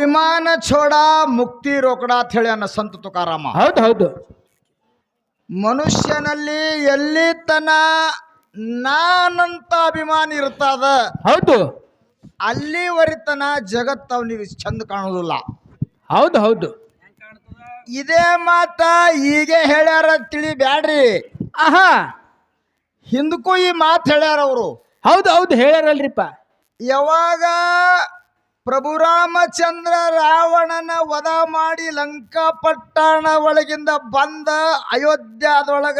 ವಿಮಾನ ಛೋಡ ಮುಕ್ತಿ ರೋಕಡ ಅಂತ ಹೇಳಿ ಅನ್ನ ಸಂತ ತುಕಾರಾಮ. ಹೌದು ಹೌದು. ಮನುಷ್ಯನಲ್ಲಿ ಎಲ್ಲಿ ತನ ನಾನಂತ ಅಭಿಮಾನ ಇರ್ತದ? ಹೌದು. ಅಲ್ಲಿವರಿತನ ಜಗತ್ತು ಅವನಿಗೆ ಚಂದ ಕಾಣೋದಿಲ್ಲ. ಹೌದು ಹೌದು. ಇದೇ ಮಾತ ಹೀಗೆ ಹೇಳ್ಯಾರ ತಿಳಿಬ್ಯಾಡ್ರಿ ಆಹಾ. ಹಿಂದಕ್ಕೂ ಈ ಮಾತು ಹೇಳ್ಯಾರ ಅವರು. ಹೌದು ಹೌದು ಹೇಳ್ಯಾರಲ್ರಿಪ್ಪ. ಯಾವಾಗ ಪ್ರಭು ರಾಮಚಂದ್ರ ರಾವಣನ ವಧ ಮಾಡಿ ಲಂಕಾಪಟ್ಟಣ ಒಳಗಿಂದ ಬಂದ ಅಯೋಧ್ಯದೊಳಗ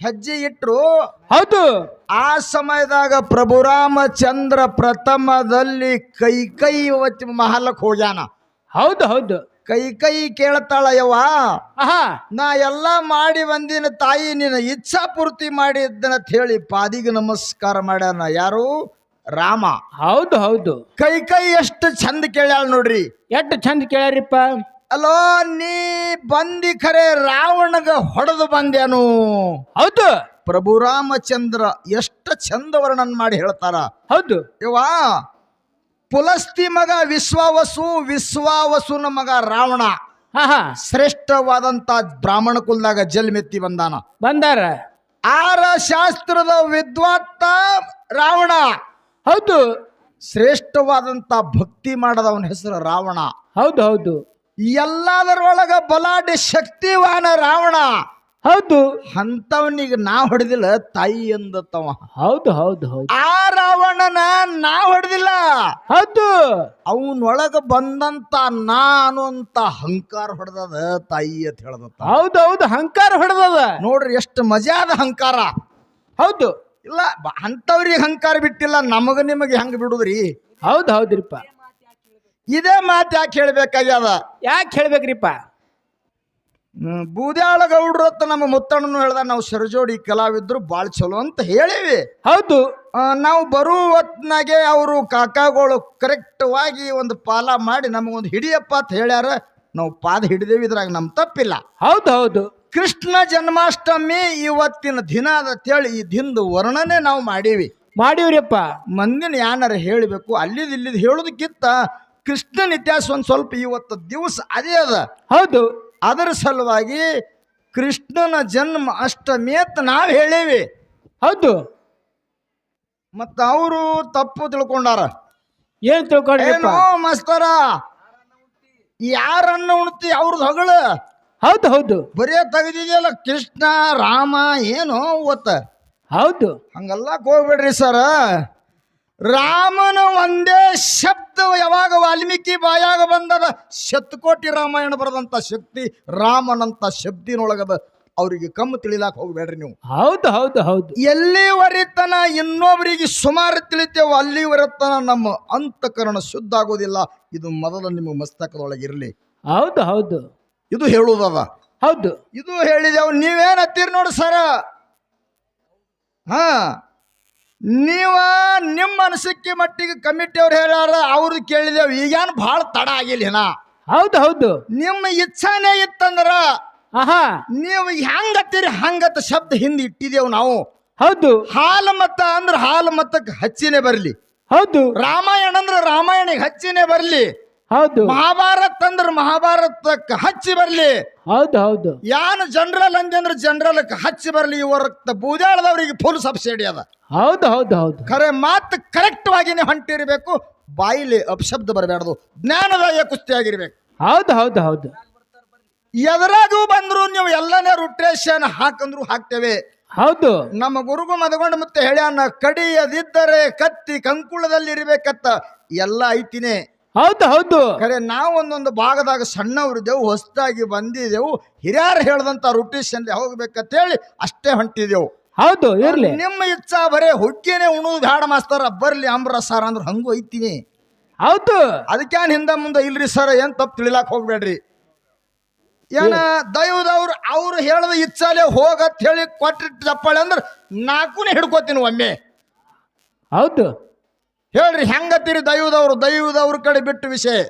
ಹೆಜ್ಜೆ ಇಟ್ರು. ಹೌದು. ಆ ಸಮಯದಾಗ ಪ್ರಭು ರಾಮಚಂದ್ರ ಪ್ರಥಮದಲ್ಲಿ ಕೈ ಕೈ ಒತ್ತಿ ಮಹಲಕ್ಕೆ ಹೋಗ್ಯಾನ. ಹೌದು ಹೌದು. ಕೈ ಕೈ ಕೇಳ್ತಾಳ ಯವ್ವ ನಾ ಎಲ್ಲ ಮಾಡಿ ಬಂದಿನ ತಾಯಿ ನಿನ್ನ ಇಚ್ಛಾ ಪೂರ್ತಿ ಮಾಡಿದ್ದನಂತ ಹೇಳಿ ಪಾದಿಗೆ ನಮಸ್ಕಾರ ಮಾಡ್ಯಾನ ಯಾರು? ರಾಮ. ಹೌದು ಹೌದು. ಕೈ ಕೈ ಎಷ್ಟು ಚಂದ ಕೇಳ್ಯಾಳ ನೋಡ್ರಿ. ಎಷ್ಟು ಚಂದ ಕೇಳ್ಯಾರಿಪ್ಪ. ಅಲೋ ನೀ ಬಂದಿ ಖರೆ ರಾವಣಗ ಹೊಡೆದು ಬಂದ್ಯಾನು. ಹೌದು. ಪ್ರಭು ರಾಮಚಂದ್ರ ಎಷ್ಟು ಚಂದ ವರ್ಣನ್ ಮಾಡಿ ಹೇಳ್ತಾರ. ಹೌದು. ಇವ ಪುಲಸ್ತಿ ಮಗ ವಿಶ್ವಾವಸು ವಿಶ್ವಾವಸುನ ಮಗ ರಾವಣ. ಶ್ರೇಷ್ಠವಾದಂತ ಬ್ರಾಹ್ಮಣ ಕುಲದಾಗ ಜಲ್ಮೆತ್ತಿ ಬಂದಾನ. ಬಂದಾರ. ಆರ ಶಾಸ್ತ್ರದ ವಿದ್ವಾತ್ತ ರಾವಣ. ಹೌದು. ಶ್ರೇಷ್ಠವಾದಂತ ಭಕ್ತಿ ಮಾಡದವನ ಹೆಸರು ರಾವಣ. ಹೌದು ಹೌದು. ಎಲ್ಲದರೊಳಗ ಬಲಾಢ್ಯ ಶಕ್ತಿವಾನ ರಾವಣ. ಹೌದು. ಅಂತವನಿಗೆ ನಾ ಹೊಡೆದಿಲ್ಲ ತಾಯಿ ಎಂದತ್ತವ. ಹೌದು ಹೌದು ಹೌದು. ಆ ರಾವಣನ ನಾ ಹೊಡೆದಿಲ್ಲ. ಹೌದು. ಅವನೊಳಗ ಬಂದಂತ ನಾ ಅನ್ನುವಂತ ಹಂಕಾರ ಹೊಡೆದದ ತಾಯಿ ಅಂತ ಹೇಳ್ದತ್ತ. ಹೌದು ಹೌದು ಹಂಕಾರ ಹೊಡೆದದ. ನೋಡ್ರಿ ಎಷ್ಟು ಮಜಾದ ಹಂಕಾರ ಹೌದು. ಇಲ್ಲ ಅಂಥವ್ರಿಗೆ ಅಹಂಕಾರ ಬಿಟ್ಟಿಲ್ಲ ನಮಗ ನಿಮಗೆ ಹೆಂಗೆ ಬಿಡುದ್ರಿ? ಹೌದು ಹೌದ್ರಿಪ್ಪ. ಇದೇ ಮಾತು ಯಾಕೆ ಹೇಳ್ಬೇಕಾಗ್ಯದ? ಯಾಕೆ ಹೇಳ್ಬೇಕ್ರಿಪ್ಪ? ಬೂದ್ಯಾಳ ಗೌಡ್ರು ಅಂತ ನಮ್ಮ ಮುತ್ತಣ್ಣನು ಹೇಳ್ದ ನಾವು ಸರಜೋಡಿ ಕಲಾವಿದ್ರು ಭಾಳ ಚಲೋ ಅಂತ ಹೇಳಿವಿ. ಹೌದು. ನಾವು ಬರುವ ಹೊತ್ನಾಗೆ ಅವರು ಕಾಕಾಗಳು ಕರೆಕ್ಟ್ವಾಗಿ ಒಂದು ಪಾಲ ಮಾಡಿ ನಮಗೊಂದು ಹಿಡಿಯಪ್ಪ ಅಂತ ಹೇಳ್ಯಾರ. ನಾವು ಪಾದ ಹಿಡಿದೇವಿ ಇದ್ರಾಗ ನಮ್ಮ ತಪ್ಪಿಲ್ಲ. ಹೌದು ಹೌದು. ಕೃಷ್ಣ ಜನ್ಮಾಷ್ಟಮಿ ಇವತ್ತಿನ ದಿನ ಅದ ಅಂತೇಳಿ ಈ ದಿಂದು ವರ್ಣನೆ ನಾವು ಮಾಡೀವಿ. ಮಾಡಿವ್ರಿಪ್ಪ. ಮಂದಿನ ಯಾನಾರ ಹೇಳಬೇಕು ಅಲ್ಲಿದ್ ಇಲ್ಲಿದ್ ಹೇಳೋದಕ್ಕಿಂತ ಕೃಷ್ಣನ ಇತಿಹಾಸ ಒಂದು ಸ್ವಲ್ಪ ಇವತ್ತು ದಿವಸ ಅದೇ ಅದ. ಹೌದು. ಅದರ ಸಲುವಾಗಿ ಕೃಷ್ಣನ ಜನ್ಮ ಅಷ್ಟಮಿ ಅಂತ ನಾವು ಹೇಳೇವಿ. ಹೌದು. ಮತ್ತು ಅವರು ತಪ್ಪು ತಿಳ್ಕೊಂಡಾರ. ಏನ್ ತಿಳ್ಕೊಂಡ್ರಿಪ್ಪ? ಏನೋ ಮಸ್ತರ ಯಾರನ್ನ ಉಣ್ತಿ ಅವ್ರದ್ದು ಹೊಗಳು ಹೌದು ಹೌದು. ಬರೇ ತೆಗೆದಿದೆಯಲ್ಲ ಕೃಷ್ಣ ರಾಮ ಏನು ಓತ್ತ ಹೌದು. ಹಂಗಲ್ಲ ಹೋಗ್ಬೇಡ್ರಿ ಸರ. ರಾಮನ ಒಂದೇ ಶಬ್ದ ಯಾವಾಗ ವಾಲ್ಮೀಕಿ ಬಾಯಾಗ ಬಂದದ? ಶತಕೋಟಿ ರಾಮಾಯಣ ಬರೆದಂತ ಶಕ್ತಿ ರಾಮನಂತ ಶಬ್ದಿನೊಳಗದ. ಅವರಿಗೆ ಕಮ್ಮು ತಿಳಿಲಾಕ ಹೋಗ್ಬೇಡ್ರಿ ನೀವು. ಹೌದು ಹೌದು ಹೌದು. ಎಲ್ಲಿವರೆತನ ಇನ್ನೊಬ್ಬರಿಗೆ ಸುಮಾರು ತಿಳಿತೇವೋ ಅಲ್ಲಿವರೆತನ ನಮ್ಮ ಅಂತಃಕರಣ ಶುದ್ಧ ಆಗೋದಿಲ್ಲ. ಇದು ಮೊದಲು ನಿಮ್ಮ ಮಸ್ತಕದೊಳಗೆ ಇರಲಿ ಹೌದು ಹೌದು. ಇದು ಹೇಳುವುದದ ಹೌದು. ಇದು ಹೇಳಿದೆವು ನೀವೇನು ಹತ್ತೀರಿ ನೋಡಿ ಸರ. ಹಾ. ನೀವ ನಿಮ್ಮ ಅನಿಸಿಕೆ ಮಟ್ಟಿಗೆ ಕಮಿಟಿ ಅವ್ರು ಹೇಳ್ಯಾರ ಅವ್ರು ಕೇಳಿದೆವು. ಈಗೇನು ಭಾಳ ತಡ ಆಗಿಲ್ಲ ಹೌದು ಹೌದು. ನಿಮ್ಮ ಇಚ್ಛಾನೇ ಇತ್ತಂದ್ರ ಆಹಾ. ನೀವು ಹೆಂಗತ್ತೀರಿ ಹಂಗತ್ತ ಶಬ್ದ ಹಿಂದೆ ಇಟ್ಟಿದೇವು ನಾವು. ಹೌದು. ಹಾಲು ಮತ್ತ ಅಂದ್ರೆ ಹಾಲು ಮತಕ್ಕೆ ಹಚ್ಚಿನೇ ಬರಲಿ. ಹೌದು. ರಾಮಾಯಣ ಅಂದ್ರೆ ರಾಮಾಯಣಿಗೆ ಹಚ್ಚಿನೇ ಬರಲಿ. ಹೌದು. ಮಹಾಭಾರತ ಅಂದ್ರೆ ಮಹಾಭಾರತಕ್ಕೆ ಹಚ್ಚಿ ಬರಲಿ. ಹೌದು ಹೌದು. ಯಾನ್ ಜನರಲ್ ಅಂದ್ರೆ ಜನರಲ್ ಹಚ್ಚಿ ಬರಲಿ ಇವರ ಬೂದಾಳದವ್ರಿಗೆ ಫುಲ್ ಸಬ್ಸಿಡಿ ಅದ. ಹೌದು ಹೌದು ಹೌದು. ಖರೆ ಮಾತು ಕರೆಕ್ಟ್ ವಾಗಿನೇ ಹೊಂಟಿರ್ಬೇಕು ಬಾಯಿಲಿ ಅಪಶಬ್ದ ಬರಬಾರ್ದು ಜ್ಞಾನದಾಯ ಕುಸ್ತಿ ಆಗಿರ್ಬೇಕು ಹೌದು ಹೌದು ಹೌದು. ಎದರಾಗೂ ಬಂದ್ರು ನೀವು ಎಲ್ಲನೇ ರುಟ್ರೇಷನ್ ಹಾಕಂದ್ರು ಹಾಕ್ತೇವೆ. ಹೌದು. ನಮ್ಮ ಗುರುಗು ಮದಗೊಂಡು ಮತ್ತೆ ಹೇಳ್ಯಾನ ಕಡಿಯದಿದ್ದರೆ ಕತ್ತಿ ಕಂಕುಳದಲ್ಲಿ ಇರ್ಬೇಕತ್ತ ಎಲ್ಲ ಐತಿನೇ. ಹೌದು ಹೌದು. ಖರೆ ನಾವು ಒಂದೊಂದು ಭಾಗದಾಗ ಸಣ್ಣವರಿದ್ದೆವು ಹೊಸದಾಗಿ ಬಂದಿದ್ದೆವು. ಹಿರಿಯರು ಹೇಳ್ದಂತ ರೊಟೇಷನ್ ಹೋಗ್ಬೇಕಂತ ಹೇಳಿ ಅಷ್ಟೇ ಹೊಂಟಿದೆವು ಹೌದು ಇರ್ಲಿ. ನಿಮ್ಮ ಇಚ್ಛಾ ಬರೇ ಹುಗ್ಗಿನೇ ಉಣುದು ಬ್ಯಾಡ ಮಾಸ್ತಾರ ಬರ್ಲಿ ಅಂಬ್ರ ಸರ್ ಅಂದ್ರೆ ಹಂಗೂ ಐತಿನಿ ಹೌದು. ಅದಕ್ಕೇನು ಹಿಂದ ಮುಂದೆ ಇಲ್ರಿ ಸರ್ ಏನ್ ತಪ್ಪು ತಿಳಿಲಾಕ್ ಹೋಗ್ಬೇಡ್ರಿ. ಏನ ದೈವದವ್ರು ಅವ್ರು ಹೇಳದ ಇಚ್ಛಾಲೆ ಹೋಗತ್ ಹೇಳಿ ಕೊಟ್ಟಿಟ್ಟು ಚಪ್ಪಾಳೆ ಅಂದ್ರೆ ನಾಲ್ಕೂನೇ ಹಿಡ್ಕೋತೀನಿ ಒಮ್ಮೆ. ಹೌದು. ಹೇಳ್ರಿ ಹೆಂಗತ್ತೀರಿ ದೈವದವ್ರು? ದೈವದವ್ರ ಕಡೆ ಬಿಟ್ಟು ವಿಷಯ.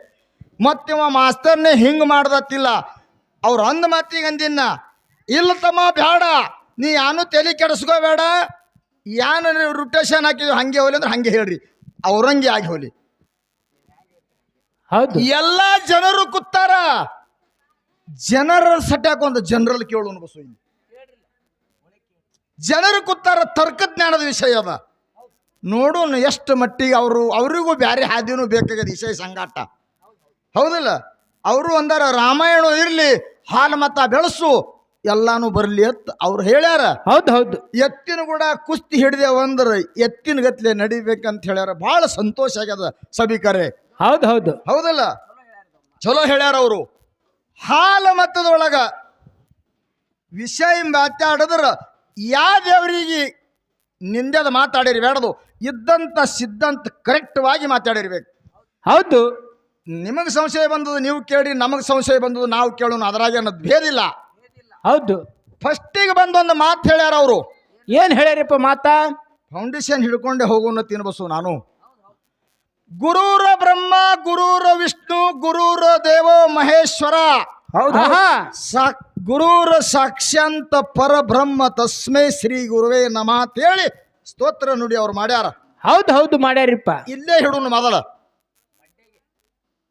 ಮತ್ತಿವ ಮಾಸ್ತರ್ನೇ ಹಿಂಗ್ ಮಾಡ್ದತ್ತಿಲ್ಲ. ಅವ್ರು ಅಂದ ಮಾತಿಗೆ ಅಂದಿನ್ನ ಇಲ್ಲ ತಮ್ಮ ಬೇಡ ನೀ ಯಾನು ತಲೆ ಕೆಡಿಸ್ಕೋಬೇಡ. ಯಾನ ರೊಟೇಷನ್ ಹಾಕಿದ್ವಿ ಹಂಗೆ ಹೋಲಿ ಅಂದ್ರೆ ಹಂಗೆ ಹೇಳ್ರಿ. ಅವ್ರಂಗೆ ಆಗಿ ಹೋಲಿ. ಹೌದು. ಎಲ್ಲಾ ಜನರು ಕೂತಾರ. ಜನರ ಸಟ್ಯಾಕೊಂದು ಜನರಲ್ ಕೇಳು ಬಸು ಇಲ್ಲಿ ಜನರು ಕೂತಾರ ತರ್ಕಜ್ಞಾನದ ವಿಷಯ ಅದ. ನೋಡೋಣ ಎಷ್ಟು ಮಟ್ಟಿಗೆ ಅವರು ಅವರಿಗೂ ಬ್ಯಾರೆ ಹಾದಿನೂ ಬೇಕಾಗ್ಯದ ವಿಷಯ ಸಂಗಾಟ ಹೌದಲ್ಲ? ಅವರು ಅಂದಾರ ರಾಮಾಯಣ ಇರಲಿ ಹಾಲು ಮತ ಬೆಳೆಸು ಎಲ್ಲಾನು ಬರಲಿ ಅಂತ ಅವ್ರು ಹೇಳ್ಯಾರ. ಹೌದು ಹೌದು. ಎತ್ತಿನ ಕೂಡ ಕುಸ್ತಿ ಹಿಡಿದೇವ ಅಂದ್ರೆ ಎತ್ತಿನ ಗತ್ಲೆ ನಡಿಬೇಕಂತ ಹೇಳ್ಯಾರ. ಬಹಳ ಸಂತೋಷ ಆಗ್ಯದ ಸಭಿಕರೆ ಹೌದು ಹೌದು. ಹೌದಲ್ಲ? ಚಲೋ ಹೇಳ್ಯಾರ ಅವರು. ಹಾಲ ಮತದೊಳಗ ವಿಷಯ ಮಾತಾಡಿದ್ರ ಯಾವ ದೇವರಿಗೆ ನಿಂದೆದ ಮಾತಾಡಿರಿ ಬೇಡದು. ಇದ್ದಂತ ಕರೆಕ್ಟ್ ಕರೆಕ್ಟ್ವಾಗಿ ಮಾತಾಡಿರ್ಬೇಕು. ಹೌದು. ನಿಮಗೆ ಸಂಶಯ ಬಂದದ್ದು ನೀವು ಕೇಳಿ ನಮಗೆ ಸಂಶಯ ಬಂದದ್ದು ನಾವು ಕೇಳೋಣ ಅದರಾಗ ಅನ್ನೋದು ಭೇದಿಲ್ಲ ಹೌದು. ಫಸ್ಟಿಗೆ ಬಂದೊಂದು ಮಾತು ಹೇಳ್ಯಾರ ಅವರು. ಏನು ಹೇಳ್ಯಾರಪ್ಪ ಮಾತಾ? ಫೌಂಡೇಶನ್ ಹಿಡ್ಕೊಂಡೆ ಹೋಗೋಣ ತಿನ್ಬಸು ನಾನು. ಗುರೂರ ಬ್ರಹ್ಮ ಗುರೂರ ವಿಷ್ಣು ಗುರೂರ ದೇವೋ ಮಹೇಶ್ವರ. ಹೌದು ಸಾಕ್ಷ್ಯಂತ ಸಾಕ್ ಗುರೂರ ಸಾಕ್ಷಾಂತ ಪರಬ್ರಹ್ಮ ತಸ್ಮೈ ಶ್ರೀ ಗುರುವೇ ನಮ ಅಂತೇಳಿ ಸ್ತೋತ್ರ ನುಡಿ ಅವ್ರು ಮಾಡ್ಯಾರ. ಹೌದು ಹೌದು ಮಾಡ್ಯಾರಿಪ್ಪ. ಇಲ್ಲೇ ಹಿಡುನು ಮೊದಲ.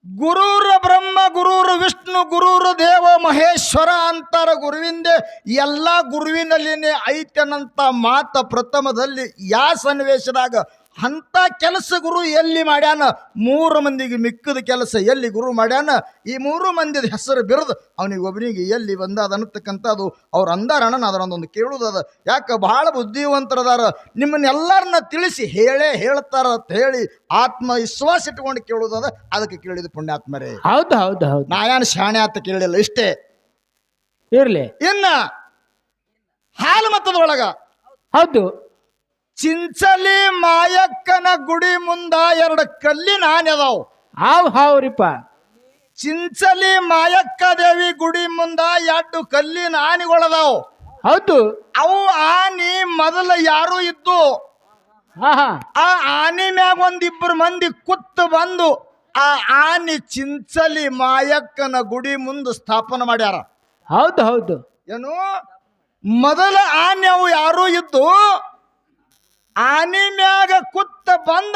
ಗುರೂರ ಬ್ರಹ್ಮ ಗುರುರ ವಿಷ್ಣು ಗುರುರ ದೇವ ಮಹೇಶ್ವರ ಅಂತಾರ ಗುರುವಿಂದೆ ಎಲ್ಲ ಗುರುವಿನಲ್ಲಿನೇ ಐತನಂತ ಮಾತ ಪ್ರಥಮದಲ್ಲಿ ಯಾ ಸನ್ನಿವೇಶದಾಗ ಅಂತ ಕೆಲಸ ಗುರು ಎಲ್ಲಿ ಮಾಡ್ಯಾನ? ಮೂರು ಮಂದಿಗೆ ಮಿಕ್ಕದ ಕೆಲಸ ಎಲ್ಲಿ ಗುರು ಮಾಡ್ಯಾನ? ಈ ಮೂರು ಮಂದಿದ ಹೆಸರು ಬಿರದು ಅವನಿಗೆ ಒಬ್ಬನಿಗೆ ಎಲ್ಲಿ ಬಂದದ ಅನ್ನತಕ್ಕಂಥದ್ದು ಅವ್ರು ಅಂದಾರಣ್ಣ ಅದರೊಂದೊಂದು ಕೇಳುವುದದ ಯಾಕೆ ಬಹಳ ಬುದ್ಧಿವಂತರದಾರ. ನಿಮ್ಮನ್ನೆಲ್ಲರನ್ನ ತಿಳಿಸಿ ಹೇಳೇ ಹೇಳ್ತಾರ ಅಂತ ಹೇಳಿ ಆತ್ಮ ವಿಶ್ವಾಸ ಇಟ್ಕೊಂಡು ಕೇಳುವುದದ ಅದಕ್ಕೆ ಕೇಳಿದ ಪುಣ್ಯಾತ್ಮರೇ. ಹೌದು ಹೌದು ಹೌದು. ನಾಯಾನ ಶಾಣೆ ಅಂತ ಕೇಳಿಲ್ಲ ಇಷ್ಟೇ. ಇರ್ಲಿ. ಇನ್ನ ಹಾಲು ಮತದೊಳಗ ಹೌದು. ಚಿಂಚಲಿ ಮಾಯಕ್ಕನ ಗುಡಿ ಮುಂದ ಎರಡು ಕಲ್ಲಿನ ಆನೆ ಅದಾವು ಹಾವ್ ಹಾವ್ರಿಪ್ಪ. ಚಿಂಚಲಿ ಮಾಯಕ್ಕ ದೇವಿ ಗುಡಿ ಮುಂದ ಎರಡು ಕಲ್ಲಿನ ಆನೆಗಳದಾವು ಹೌದು. ಅವು ಆನಿ ಮೊದಲ ಯಾರು ಇದ್ದು? ಆಹಾ ಆ ಆನೆ ಮ್ಯಾಗ ಒಂದಿಬ್ಬರು ಮಂದಿ ಕುತ್ತು ಬಂದು ಆ ಆನೆ ಚಿಂಚಲಿ ಮಾಯಕ್ಕನ ಗುಡಿ ಮುಂದೆ ಸ್ಥಾಪನೆ ಮಾಡ್ಯಾರ. ಹೌದು ಹೌದು. ಏನು? ಮೊದಲ ಆನೆ ಅವು ಯಾರು ಇದ್ದು? ಆನೆ ಮ್ಯಾಗ ಕುತ್ತ ಬಂದ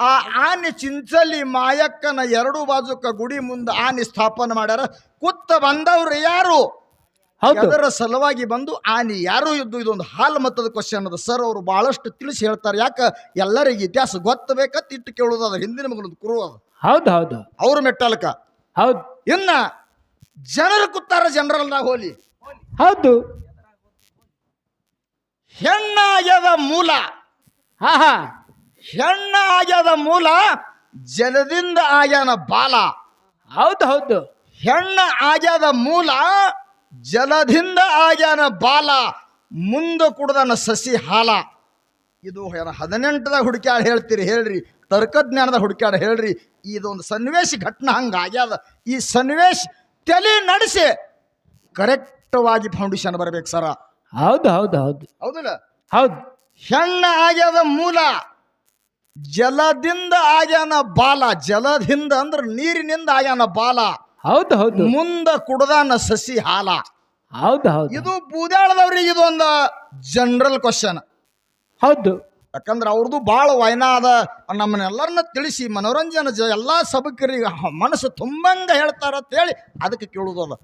ಆ ಆನೆ ಚಿಂಚಲಿ ಮಾಯಕ್ಕನ ಎರಡು ಬಾಜುಕ ಗುಡಿ ಮುಂದೆ ಆನೆ ಸ್ಥಾಪನೆ ಮಾಡ್ಯಾರ. ಕುತ್ತ ಬಂದವ್ರು ಯಾರು? ಹೌದು. ಅದರ ಸಲುವಾಗಿ ಬಂದು ಆನೆ ಯಾರು ಇದ್ದು ಇದೊಂದು ಹಾಲು ಮತದ ಕ್ವಶನ್ ಅದ ಸರ್ ಅವರು ಬಹಳಷ್ಟು ತಿಳಿಸಿ ಹೇಳ್ತಾರೆ. ಯಾಕ? ಎಲ್ಲರಿಗೆ ಇತಿಹಾಸ ಗೊತ್ತಬೇಕಂತ ಇಟ್ಟು ಕೇಳೋದು ಅದ ಹಿಂದಿನ ಮಗನದು ಕುರು ಅದು. ಹೌದು ಹೌದು. ಅವ್ರ ಮೆಟ್ಟಲ್ಕ. ಹೌದು. ಇನ್ನ ಜನರು ಕುತ್ತಾರ ಜನರಲ್ ಹೋಲಿ. ಹೌದು. ಹೆಣ್ಣಾಗ್ಯದ ಮೂಲ. ಹೆಣ್ಣ ಹೆಣ್ಣಾಗ್ಯದ ಮೂಲ ಜಲದಿಂದ ಆಗ್ಯಾನ ಬಾಲ. ಹೌದು ಹೌದು. ಹೆಣ್ಣ ಆಗ್ಯದ ಮೂಲ ಜಲದಿಂದ ಆಗ್ಯಾನ ಬಾಲ. ಮುಂದೆ ಕುಡ್ದನ ಸಸಿ ಹಾಲ. ಇದು ಹದಿನೆಂಟದ ಹದಿನೆಂಟದಾಗ ಹುಡುಕ್ಯಾಡ ಹೇಳ್ತೀರಿ ಹೇಳ್ರಿ. ತರ್ಕಜ್ಞಾನದ ಹುಡುಕ್ಯಾಡ ಹೇಳ್ರಿ. ಇದೊಂದು ಸನ್ನಿವೇಶ ಘಟನೆ ಹಂಗ ಆಗ್ಯಾದ. ಈ ಸನ್ನಿವೇಶ ತಲೆ ನಡೆಸಿ ಕರೆಕ್ಟವಾಗಿ ಫೌಂಡೇಶನ್ ಬರಬೇಕು ಸರ ಹೌದು ಹೌದು ಹೌದು. ಹೌದಲ್ಲ? ಹೌದು. ಹೆಣ್ಣ ಆಗ್ಯದ ಮೂಲ ಜಲದಿಂದ ಆಗ್ಯಾನ ಬಾಲ. ಜಲದಿಂದ ಅಂದ್ರೆ ನೀರಿನಿಂದ ಆಗ್ಯಾನ ಬಾಲ. ಹೌದು ಹೌದು. ಮುಂದ ಕುಡ್ದಾನ ಸಸಿ ಹಾಲ. ಹೌದು ಹೌದು. ಇದು ಬೂದಾಳದವ್ರಿಗೆ ಇದು ಒಂದು ಜನರಲ್ ಕ್ವಶನ್ ಹೌದು. ಯಾಕಂದ್ರೆ ಅವ್ರದ್ದು ಭಾಳ ವಯನಾದ ನಮ್ಮನ್ನೆಲ್ಲರನ್ನ ತಿಳಿಸಿ ಮನೋರಂಜನೆ ಜ ಎಲ್ಲ ಸಬಕರಿಗೆ ಮನಸ್ಸು ತುಂಬಂಗ ಹೇಳ್ತಾರ ಅಂತ ಹೇಳಿ ಅದಕ್ಕೆ ಕೇಳುವುದಲ್ಲ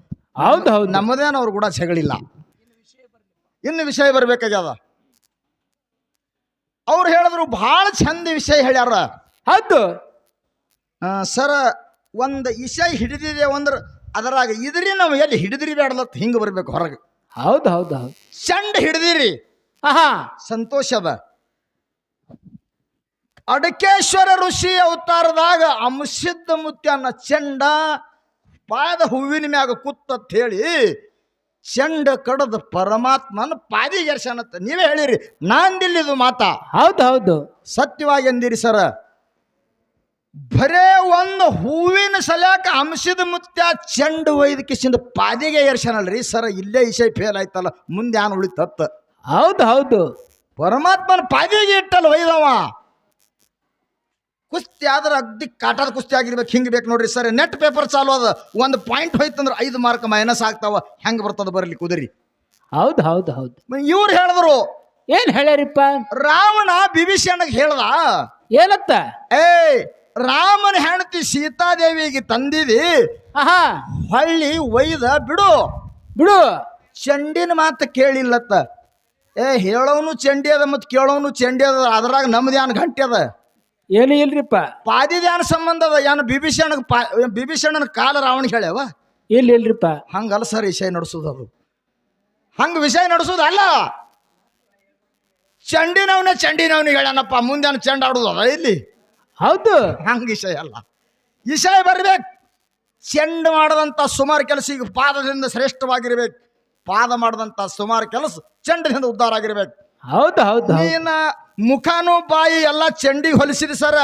ಹೌದು ಹೌದು. ನಮ್ಮದೇನು ಅವ್ರು ಕೂಡ ಜಗಳಿಲ್ಲ ಇನ್ನು ವಿಷಯ ಬರ್ಬೇಕಾಗ್ಯದ? ಅವ್ರು ಹೇಳಿದ್ರು ಭಾಳ ಚಂದ ವಿಷಯ ಹೇಳ್ಯಾರ. ಹೌದು. ಸರ ಒಂದು ವಿಷಯ ಹಿಡಿದಿದೆ ಅಂದ್ರೆ ಅದರಾಗ ಇದ್ರಿ ನಾವು ಎಲ್ಲಿ ಹಿಡಿದ್ರಿ ಬೇಡಲತ್ ಹಿಂಗೆ ಬರ್ಬೇಕು ಹೊರಗೆ. ಹೌದು ಹೌದು ಹೌದು. ಚಂಡ ಹಿಡಿದಿರಿ. ಹಾ ಸಂತೋಷ ಅದ. ಅಡಕೇಶ್ವರ ಋಷಿ ಅವತಾರದಾಗ ಅಂಶಿದ್ದ ಮುತ್ಯನ ಚಂಡ ಪಾದ ಹೂವಿನ ಮ್ಯಾಗ ಕುತ್ತತ್ ಹೇಳಿ ಚೆಂಡ ಕಡದ ಪರಮಾತ್ಮನ ಪಾದಿಗೆರ್ಸನತ್ತ ನೀವೇ ಹೇಳಿರಿ ನಾಂದಿಲ್ಲಿದು ಮಾತಾ. ಹೌದು ಹೌದು. ಸತ್ಯವಾಗಿ ಅಂದಿರಿ ಸರ? ಬರೇ ಒಂದು ಹೂವಿನ ಸಲ್ಯಾಕ ಅಂಶದ ಮುತ್ಯ ಚೆಂಡು ಒಯ್ದಕ್ಕಿಸಿಂದ ಪಾದಿಗೆ ಏರ್ಸನಲ್ರಿ ಸರ ಇಲ್ಲೇ ಇಸೆ ಫೇಲ್ ಆಯ್ತಲ್ಲ ಮುಂದೆ ಯಾನು ಉಳಿತತ್ತ. ಹೌದು ಹೌದು. ಪರಮಾತ್ಮನ ಪಾದಿಗೆ ಇಟ್ಟಲ್ಲ ಒಯ್ದವ. ಕುಸ್ತಿ ಆದ್ರೆ ಅಗ್ದಿ ಕಾಟದ ಕುಸ್ತಿ ಆಗಿರ್ಬೇಕು. ಹಿಂಗೆ ಬೇಕು ನೋಡ್ರಿ ಸರ್. ನೆಟ್ ಪೇಪರ್ ಚಾಲು ಅದ. ಒಂದು ಪಾಯಿಂಟ್ ಹೋಯ್ತಂದ್ರೆ ಐದು ಮಾರ್ಕ್ ಮೈನಸ್ ಆಗ್ತಾವ. ಹೆಂಗೆ ಬರ್ತದ ಬರ್ಲಿ ಕುದರಿ. ಹೌದು ಹೌದು ಹೌದು. ಇವ್ರು ಹೇಳಿದ್ರು. ಏನ್ ಹೇಳ್ಯಾರಿಪ್ಪ? ರಾವಣ ಬಿಭೀಷಣಗೆ ಹೇಳ್ದ. ಏನತ್ತ? ಏಯ್ ರಾಮನ ಹೆಂಡತಿ ಸೀತಾದೇವಿಗೆ ತಂದಿದಿ. ಆಹಾ. ಹೊಳ್ಳಿ ಒಯ್ದ ಬಿಡು. ಬಿಡು. ಚಂಡಿನ ಮಾತು ಕೇಳಿಲ್ಲತ್ತ. ಏ ಹೇಳೋನು ಚಂಡಿ ಅದ ಮತ್ತು ಕೇಳೋನು ಚಂಡಿ ಅದ. ಅದ್ರಾಗ ನಮ್ದು ಏನ್ ಗಂಟೆ ಅದ. ಏನು ಇಲ್ರಿಪ್ಪ? ಪಾದಿ ಧ್ಯಾನ ಸಂಬಂಧ ಅದ ಏನು ಬಿಭೀಷಣ ಬಿಭೀಷಣನ ಕಾಲ ರಾವಣ ಹೇಳ್ಯಾವ? ಇಲ್ಲ ಇಲ್ರಿಪ್ಪ? ಹಂಗಲ್ಲ ಸರ್ ವಿಷಯ ನಡೆಸೋದು ಅದು. ಹಂಗ ವಿಷಯ ನಡೆಸೋದು ಅಲ್ಲ. ಚಂಡಿನವನೇ ಚಂಡಿನವನಿಗೆ ಹೇಳ್ಯಾನಪ್ಪ. ಮುಂದೆ ಚಂಡ ಆಡೋದು ಅದ ಇಲ್ಲಿ? ಹೌದು. ಹಂಗ ವಿಷಯ ಅಲ್ಲ. ವಿಷಯ ಬರ್ಬೇಕು. ಚೆಂಡ ಮಾಡದಂತ ಸುಮಾರು ಕೆಲಸ ಈಗ ಪಾದದಿಂದ ಶ್ರೇಷ್ಠವಾಗಿರ್ಬೇಕು. ಪಾದ ಮಾಡದಂತ ಸುಮಾರು ಕೆಲಸ ಚೆಂಡದಿಂದ ಉದ್ಧಾರ ಆಗಿರ್ಬೇಕು. ಹೌದು ಹೌದು. ನೀನ ಮುಖಾನು ಬಾಯಿ ಎಲ್ಲ ಚೆಂಡಿಗೆ ಹೊಲಿಸಿದ ಸರ.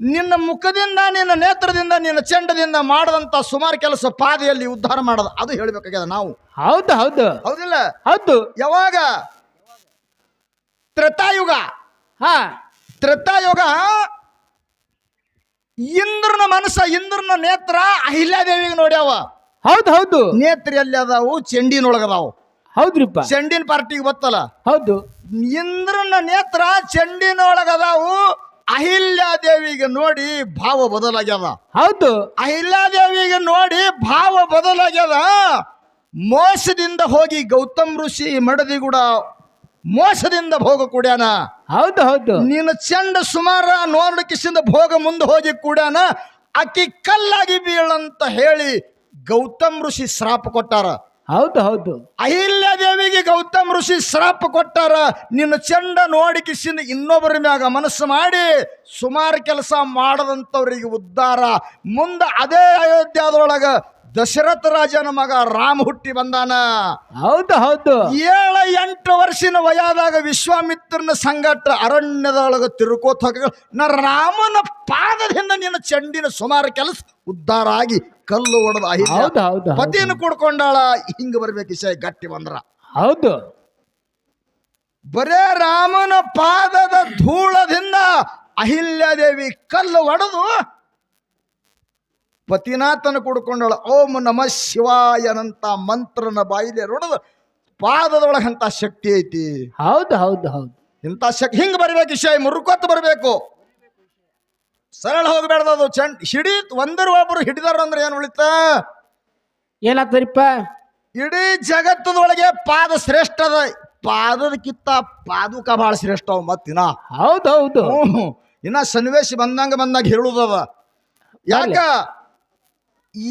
ನಿನ್ನ ಮುಖದಿಂದ ನಿನ್ನ ನೇತ್ರದಿಂದ ನಿನ್ನ ಚೆಂಡದಿಂದ ಮಾಡದಂತ ಸುಮಾರು ಕೆಲಸ ಪಾದೆಯಲ್ಲಿ ಉದ್ಧಾರ ಮಾಡೋದು. ಅದು ಹೇಳ್ಬೇಕಾಗ್ಯದ ನಾವು. ಹೌದು ಹೌದು. ಹೌದಿಲ್ಲ? ಹೌದು. ಯಾವಾಗ? ತ್ರೇತಾಯುಗ. ಹಾ. ತ್ರೇತಾಯುಗ ಇಂದ್ರನ ಮನಸ್ಸ ಇಂದ್ರನ ನೇತ್ರ ಅಹಿಲ್ಯಾದೇವಿಗೆ ನೋಡ್ಯಾವ. ಹೌದು ಹೌದು. ನೇತ್ರ ಎಲ್ಲಿ ಅದಾವು ಚೆಂಡಿನೊಳಗದಾವು. ಹೌದ್ರಿಪ್ಪ? ಚೆಂಡಿನ ಪಾರ್ಟಿಗೆ ಬತ್ತಲ್ಲ? ಹೌದು. ಇಂದ್ರನ ನೇತ್ರ ಚೆಂಡಿನೊಳಗದಾವು. ಅಹಿಲ್ಯಾದೇವಿಗೆ ನೋಡಿ ಭಾವ ಬದಲಾಗ್ಯದ. ಹೌದು. ಅಹಿಲ್ಯಾದೇವಿಗೆ ನೋಡಿ ಭಾವ ಬದಲಾಗ್ಯದ. ಮೋಸದಿಂದ ಹೋಗಿ ಗೌತಮ್ ಋಷಿ ಮಡದಿ ಕೂಡ ಮೋಸದಿಂದ ಭೋಗ ಕೂಡ್ಯಾನ. ಹೌದು ಹೌದು. ನೀನು ಚಂಡ ಸುಮಾರ ನೋಡಕಿಸಿಂದ ಭೋಗ ಮುಂದೆ ಹೋಗಿ ಕೂಡ್ಯಾನ. ಅಕ್ಕಿ ಕಲ್ಲಾಗಿ ಬೀಳಂತ ಹೇಳಿ ಗೌತಮ್ ಋಷಿ ಶ್ರಾಪ ಕೊಟ್ಟಾರ. ಹೌದು ಹೌದು. ಅಹಿಲ್ಯಾದೇವಿಗೆ ಗೌತಮ್ ಋಷಿ ಶ್ರಾಪ ಕೊಟ್ಟಾರ. ನಿನ್ನ ಚಂಡ ನೋಡಿ ಕಿಸಿಂದ ಇನ್ನೊಬ್ಬರ ಮ್ಯಾಗ ಮನಸ್ಸು ಮಾಡಿ ಸುಮಾರು ಕೆಲಸ ಮಾಡದಂಥವ್ರಿಗೆ ಉದ್ಧಾರ. ಮುಂದೆ ಅದೇ ಅಯೋಧ್ಯಾದೊಳಗ ದಶರಥ ರಾಜನ ಮಗ ರಾಮ ಹುಟ್ಟಿ ಬಂದಾನ. ಹೌದು ಹೌದು. ಏಳ ಎಂಟು ವರ್ಷಿನ ವಯಾದಾಗ ವಿಶ್ವಾಮಿತ್ರನ ಸಂಘಟ ಅರಣ್ಯದೊಳಗ ತಿರುಕೋತ ನ ರಾಮನ ಪಾದದಿಂದ ನಿನ್ನ ಚಂಡಿನ ಸುಮಾರು ಕೆಲಸ ಉದ್ಧಾರ ಆಗಿ ಕಲ್ಲು ಹೊಡೆದ ಹೌದು ಹೌದು ಪತಿಯನ್ನು ಕುಡ್ಕೊಂಡಾಳ. ಹಿಂಗ ಬರ್ಬೇಕು ವಿಷಯ ಗಟ್ಟಿ ಬಂದ್ರ. ಹೌದು. ಬರೇ ರಾಮನ ಪಾದದ ಧೂಳದಿಂದ ಅಹಿಲ್ಯಾದೇವಿ ಕಲ್ಲು ಒಡೆದು ಪತಿನಾಥನ ಕುಡ್ಕೊಂಡಾಳ. ಓಂ ನಮ ಶಿವಾಯನಂತ ಮಂತ್ರನ ಬಾಯಿಲೆ ಹೊಡೆದು ಪಾದದೊಳಗಂತ ಶಕ್ತಿ ಐತಿ. ಹೌದು ಹೌದು ಹೌದು. ಇಂಥ ಶಕ್ತಿ ಹಿಂಗ ಬರ್ಬೇಕು ವಿಷಯ ಮುರುಕೊತ್ತು ಬರಬೇಕು. ಸರಳ ಹೋಗ್ಬೇಡ್ದು ಅದು. ಚಂಡ್ ಹಿಡಿ ಒಂದರ ಒಬ್ಬರು ಹಿಡಿದಾರ ಅಂದ್ರೆ ಏನು ಉಳಿತ? ಏನಾಗ್ತರಿಪ್ಪ ಇಡೀ ಜಗತ್ತದೊಳಗೆ ಪಾದ ಶ್ರೇಷ್ಠ ಅದ. ಪಾದದಕ್ಕಿಂತ ಪಾದುಕ ಭಾಳ ಶ್ರೇಷ್ಠ ಅವ ಮತ್ತಿನ ಹೌದು ಹೌದು ಹ್ಞೂ ಇನ್ನ ಸನ್ನಿವೇಶ ಬಂದಂಗ ಬಂದಾಗ ಹೇಳುದದ ಯಾಕ?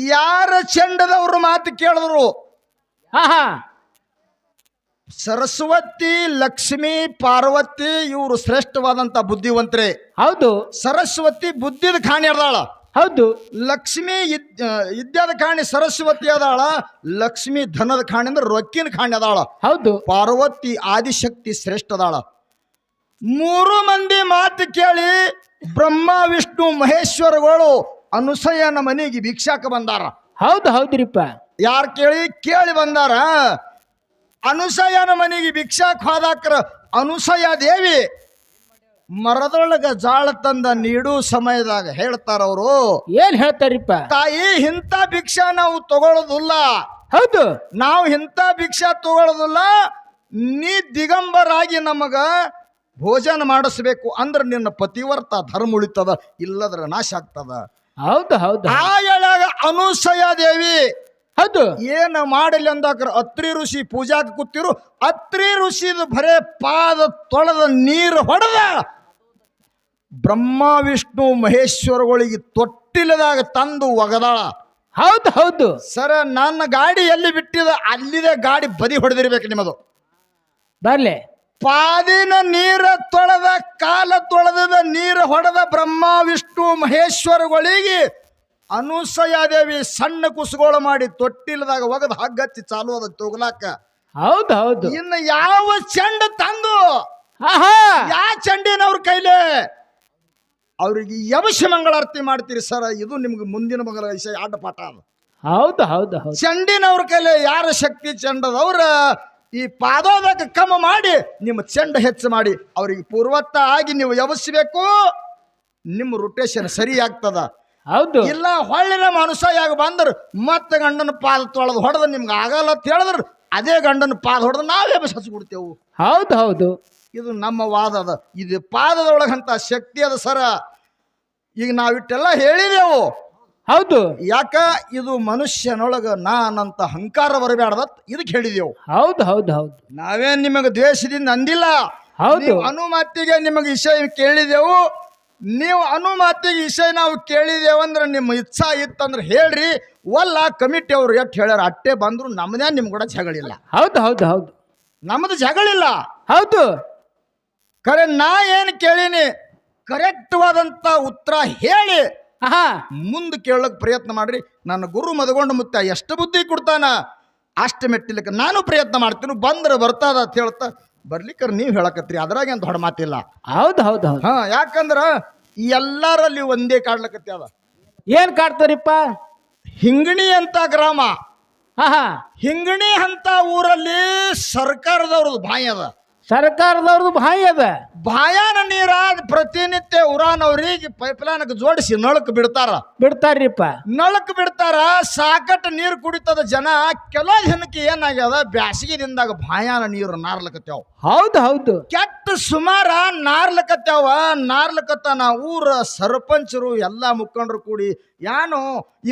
ಯಾರ ಚಂಡದವ್ರ ಮಾತು ಕೇಳಿದ್ರು? ಹಾ ಹಾ ಸರಸ್ವತಿ ಲಕ್ಷ್ಮಿ ಪಾರ್ವತಿ ಇವರು ಶ್ರೇಷ್ಠವಾದಂತ ಬುದ್ಧಿವಂತರೇ. ಹೌದು. ಸರಸ್ವತಿ ಬುದ್ಧಿದ ಖಾಣಿ ಅದಾಳ. ಹೌದು. ಲಕ್ಷ್ಮಿ ಇದ್ ಇದ್ಯಾದ ಕಾಣಿ ಸರಸ್ವತಿ ಅದಾಳ ಲಕ್ಷ್ಮಿ ಧನದ ಖಾಣಿ ಅಂದ್ರೆ ರೊಕ್ಕಿನ ಖಾಣಿ ಅದಾಳ. ಹೌದು. ಪಾರ್ವತಿ ಆದಿಶಕ್ತಿ ಶ್ರೇಷ್ಠ ಅದಾಳ. ಮೂರು ಮಂದಿ ಮಾತು ಕೇಳಿ ಬ್ರಹ್ಮ ವಿಷ್ಣು ಮಹೇಶ್ವರಗಳು ಅನುಸಯನ ಮನೆಗೆ ಭಿಕ್ಷಾಕ ಬಂದಾರ. ಹೌದು ಹೌದ್ರಿಪ್ಪ. ಯಾರು ಕೇಳಿ? ಕೇಳಿ ಬಂದಾರ. ಅನುಸಯನ ಮನೆಗೆ ಭಿಕ್ಷಾಕ್ ಹೋದಾಕ್ರ ಅನುಸಯ ದೇವಿ ಮರದೊಳಗ ಜಾಳ ತಂದ ನೀಡು ಸಮಯದಾಗ ಹೇಳ್ತಾರ ಅವರು. ಏನ್ ಹೇಳ್ತಾರಿಪ್ಪ? ತಾಯಿ ಇಂಥ ಭಿಕ್ಷಾ ನಾವು ತಗೊಳ್ಳೋದಿಲ್ಲ ಹೌದು. ನಾವು ಇಂಥ ಭಿಕ್ಷಾ ತಗೊಳ್ಳೋದಿಲ್ಲ ನೀ ದಿಗಂಬರಾಗಿ ನಮಗ ಭೋಜನ ಮಾಡಿಸ್ಬೇಕು ಅಂದ್ರೆ ನಿನ್ನ ಪತಿವರ್ತ ಧರ್ಮ ಉಳಿತದ ಇಲ್ಲದ್ರ ನಾಶ ಆಗ್ತದ. ಹೌದು ಹೌದು ಆ ಎಳಾಗ ಅನುಸಯ ದೇವಿ. ಹೌದು. ಏನು ಮಾಡಲಿ ಅಂದಾಕ್ರ ಅತ್ರಿ ಋಷಿ ಪೂಜಾಕ ಕೂತಿರು ಅತ್ರಿ ಋಷಿದ ಬರೇ ಪಾದ ತೊಳೆದ ನೀರು ಹೊಡೆದ ಬ್ರಹ್ಮ ವಿಷ್ಣು ಮಹೇಶ್ವರಗಳಿಗೆ ತೊಟ್ಟಿಲದಾಗ ತಂದು ಒಗದಾಳ. ಹೌದು ಹೌದು. ಸರ ನನ್ನ ಗಾಡಿ ಎಲ್ಲಿ ಬಿಟ್ಟಿದ ಅಲ್ಲಿದೆ ಗಾಡಿ ಬದಿ ಹೊಡೆದಿರ್ಬೇಕು ನಿಮ್ಮದು. ಬರ್ಲೆ. ಪಾದಿನ ನೀರ ತೊಳೆದ ಕಾಲ ತೊಳೆದ ನೀರು ಹೊಡೆದ ಬ್ರಹ್ಮ ವಿಷ್ಣು ಮಹೇಶ್ವರಗಳಿಗೆ ಅನುಸಯಾದೇವಿ ಸಣ್ಣ ಕುಸುಗೋಳ ಮಾಡಿ ತೊಟ್ಟಿಲದಾಗ ಒಗದ ಹಗ್ಗತ್ತಿ ಚಾಲು ಅದ ತೊಗಲಾಕ. ಹೌದು ಹೌದು. ಇನ್ನು ಯಾವ ಚೆಂಡ ತಂದು? ಯಾ ಚಂಡಿನವ್ರ ಕೈಲೇ? ಅವ್ರಿಗೆ ಯವಶ ಮಂಗಳಾರತಿ ಮಾಡ್ತೀರಿ ಸರ್ ಇದು ನಿಮ್ಗೆ ಮುಂದಿನ ಮಗಳ ವಿಷಯ ಆಟ ಪಾಠ ಅದು. ಹೌದು ಹೌದು ಚಂಡಿನವ್ರ ಚೆಂಡಿನವ್ರ ಕೈಲಿ ಯಾರ ಶಕ್ತಿ ಚಂಡದವ್ರ? ಈ ಪಾದೋದಕ್ಕೆ ಕಮ್ಮ ಮಾಡಿ ನಿಮ್ಮ ಚೆಂಡ ಹೆಚ್ಚು ಮಾಡಿ ಅವ್ರಿಗೆ ಪೂರ್ವತ್ತ ಆಗಿ ನೀವು ಯವಸ್ಬೇಕು ನಿಮ್ಮ ರೊಟೇಷನ್ ಸರಿ ಆಗ್ತದ. ಹೌದು. ಇಲ್ಲ ಹೊಳ್ಳಿನ ಮನುಷ್ಯಾಗ ಬಂದ್ರೆ ಮತ್ತೆ ಗಂಡನ ಪಾದ ತೊಳೆದು ಹೊಡೆದು ನಿಮ್ಗೆ ಆಗಲ್ಲ ಅಂತ ಹೇಳಿದ್ರು ಅದೇ ಗಂಡನ ಪಾದ ಹೊಡೆದು ನಾವೇ ಬಸ್ ಹಚ್ಬಿಡ್ತೇವು ಹೌದು ಹೌದು. ಇದು ನಮ್ಮ ವಾದ ಅದ. ಇದು ಪಾದದೊಳಗಂತ ಶಕ್ತಿ ಅದ ಸರ. ಈಗ ನಾವಿಟ್ಟೆಲ್ಲ ಹೇಳಿದೆವು. ಹೌದು. ಯಾಕ? ಇದು ಮನುಷ್ಯನೊಳಗ ನಾನಂತ ಅಹಂಕಾರ ಬರಬೇಡದ ಇದಕ್ಕೆ ಹೇಳಿದೆವು. ಹೌದು ಹೌದು ಹೌದು. ನಾವೇನ್ ನಿಮಗೆ ದ್ವೇಷದಿಂದ ಅಂದಿಲ್ಲ. ಹೌದು. ಅನುಮತಿಗೆ ನಿಮಗೆ ವಿಷಯ ಕೇಳಿದೆವು. ನೀವು ಅನುಮತಿಗೆ ವಿಷಯ ನಾವು ಕೇಳಿದೆವು ಅಂದ್ರೆ ನಿಮ್ಮ ಇಚ್ಛಾ ಇತ್ತಂದ್ರೆ ಹೇಳ್ರಿ. ಒಲ್ಲ ಕಮಿಟಿ ಅವ್ರು ಎಷ್ಟು ಹೇಳ್ಯಾರ ಅಟ್ಟೆ ಬಂದ್ರು ನಮ್ಮದೇ ನಿಮ್ ಕೂಡ ಜಗಳಿಲ್ಲ. ಹೌದು ಹೌದು ಹೌದು. ನಮ್ದು ಜಗಳಿಲ್ಲ. ಹೌದು. ಕರೆ ನಾ ಏನು ಕೇಳೀನಿ ಕರೆಕ್ಟ್ವಾದಂಥ ಉತ್ತರ ಹೇಳಿ. ಮುಂದೆ ಕೇಳಕ್ ಪ್ರಯತ್ನ ಮಾಡ್ರಿ. ನನ್ನ ಗುರು ಮದಗೊಂಡು ಮುತ್ತ ಎಷ್ಟು ಬುದ್ಧಿ ಕೊಡ್ತಾನ ಅಷ್ಟು ಮೆಟ್ಟಿಲಕ್ಕೆ ನಾನು ಪ್ರಯತ್ನ ಮಾಡ್ತೀನಿ. ಬಂದ್ರೆ ಬರ್ತದ ಅಂತ ಹೇಳ್ತಾ ಬರ್ಲಿಕ್ಕರ್ ನೀವು ಹೇಳಕತ್ರಿ ಅದ್ರಾಗ ಅಂತ ದೊಡ್ಡ ಮಾತಿಲ್ಲ. ಹೌದು ಹೌದು ಹೌದು. ಹಾ ಯಾಕಂದ್ರ ಎಲ್ಲರಲ್ಲಿ ಒಂದೇ ಕಾಡ್ಲಕತ್ತಿ ಅದ. ಏನ್ ಕಾಡ್ತಾರಿಪ್ಪ? ಹಿಂಗಣಿ ಅಂತ ಗ್ರಾಮ. ಆಹಾ ಹಿಂಗಣಿ ಅಂತ ಊರಲ್ಲಿ ಸರ್ಕಾರದವ್ರದ್ದು ಬಾಯಿ ಅದ. ಸರ್ಕಾರದವ್ರದ್ದು ಬಾಯಿ ಅದ. ಬಾಯಾನ ನೀರ ಪ್ರತಿನಿತ್ಯ ಉರಾನವ್ರಿಗೆ ಪೈಪ್ಲೈನ್ಗೆ ಜೋಡಿಸಿ ನಳಕ್ ಬಿಡ್ತಾರ. ಬಿಡ್ತಾರ್ರಿಪ್ಪ. ನಳಕ್ ಬಿಡ್ತಾರ ಸಾಕಟ್ಟು ನೀರು ಕುಡಿತದ ಜನ ಕೆಲವು ಜನಕ್ಕೆ ಏನಾಗ್ಯದ ಬ್ಯಾಸಿಗೆದಿಂದಾಗ ಬಾಯಾನ ನೀರು ನಾರ್ಲಕತ್ಯಾವ ಹೌದು ಹೌದು. ಕೆಟ್ಟ ಸುಮಾರ ನಾರ್ಲಕತ್ಯಾವ ನಾ ಊರ ಸರ್ಪಂಚರು ಎಲ್ಲಾ ಮುಖಂಡರು ಕೂಡಿ ಯಾನು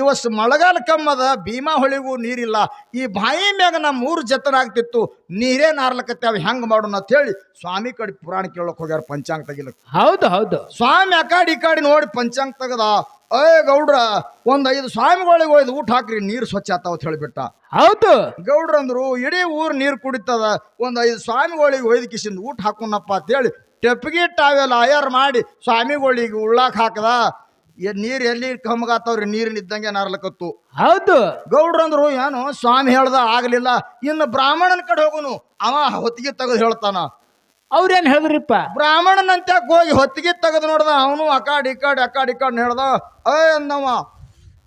ವರ್ಷ ಮಳೆಗಾಲ ಕಮ್ಮದ ಭೀಮಾ ಹೊಳಿಗೂ ನೀರಿಲ್ಲ. ಈ ಬಾಯಿ ಮ್ಯಾಗ ನಮ್ಮ ಊರು ಜತನ ಆಗ್ತಿತ್ತು ನೀರೇ ನಾರ್ಲಕತ್ಯಾವ ಹೆಂಗ್ ಮಾಡೋಣ ಅಂತ ಹೇಳಿ ಸ್ವಾಮಿ ಕಡೆ ಪುರಾಣ ಕೇಳಕ್ ಹೋಗ್ಯಾರ ಪಂಚಾಂಗ ತೆಗಿಲ ಹೌದು ಹೌದು. ಸ್ವಾಮಿ ಅಕಾಡಿ ಕಾಡಿ ಈ ಕಾಡಿ ನೋಡಿ ಪಂಚಾಂಗ ತೆಗದ ಅಯ್ಯ ಗೌಡ್ರ ಒಂದ್ ಐದು ಸ್ವಾಮಿಗಳಿಗೆ ಒಯ್ದು ಊಟ ಹಾಕ್ರಿ ನೀರು ಸ್ವಚ್ಛ ಆತಾವ ಅಂತ ಹೇಳಿಬಿಟ್ಟ. ಹೌದು. ಗೌಡ್ರ ಅಂದ್ರು ಇಡೀ ಊರ್ ನೀರು ಕುಡಿತದ ಒಂದ್ ಐದು ಸ್ವಾಮಿಗಳಿಗೆ ಒಯ್ದು ಕಿಸಿಂದ ಊಟ ಹಾಕೋಣಪ್ಪ ಅಂತೇಳಿ ಟೆಪ್ಗಿ ಟಾವೆಲ್ ಅಯರ್ ಮಾಡಿ ಸ್ವಾಮಿಗಳಿಗೆ ಉಳ್ಳಾಕ್ ಹಾಕದ ನೀರ್ ಎಲ್ಲಿ ಕಮ್ಮಗಾತವ್ರಿ ನೀರಿನ ಇದ್ದಂಗೆ ನಾರ್ಲಕತ್ತು. ಹೌದು. ಗೌಡ್ರು ಅಂದ್ರು ಏನು ಸ್ವಾಮಿ ಹೇಳ್ದ ಆಗ್ಲಿಲ್ಲ. ಇನ್ನು ಬ್ರಾಹ್ಮಣನ ಕಡೆ ಹೋಗುನು. ಅವ ಹೊತ್ತಿಗೆ ತೆಗೆದು ಹೇಳ್ತಾನ. ಅವ್ರೇನ್ ಹೇಳಿದ್ರಿಪ್ಪ? ಬ್ರಾಹ್ಮಣನಂತ ಹೋಗಿ ಹೊತ್ತಿಗೆ ತೆಗೆದು ನೋಡ್ದ ಅವನು ಅಕಾಡ್ ಇಕಾಡ್ ಅಕಾಡ್ ಇಕಾಡ್ ಹೇಳ್ದ ಅಯ್ಯ ಅಂದವ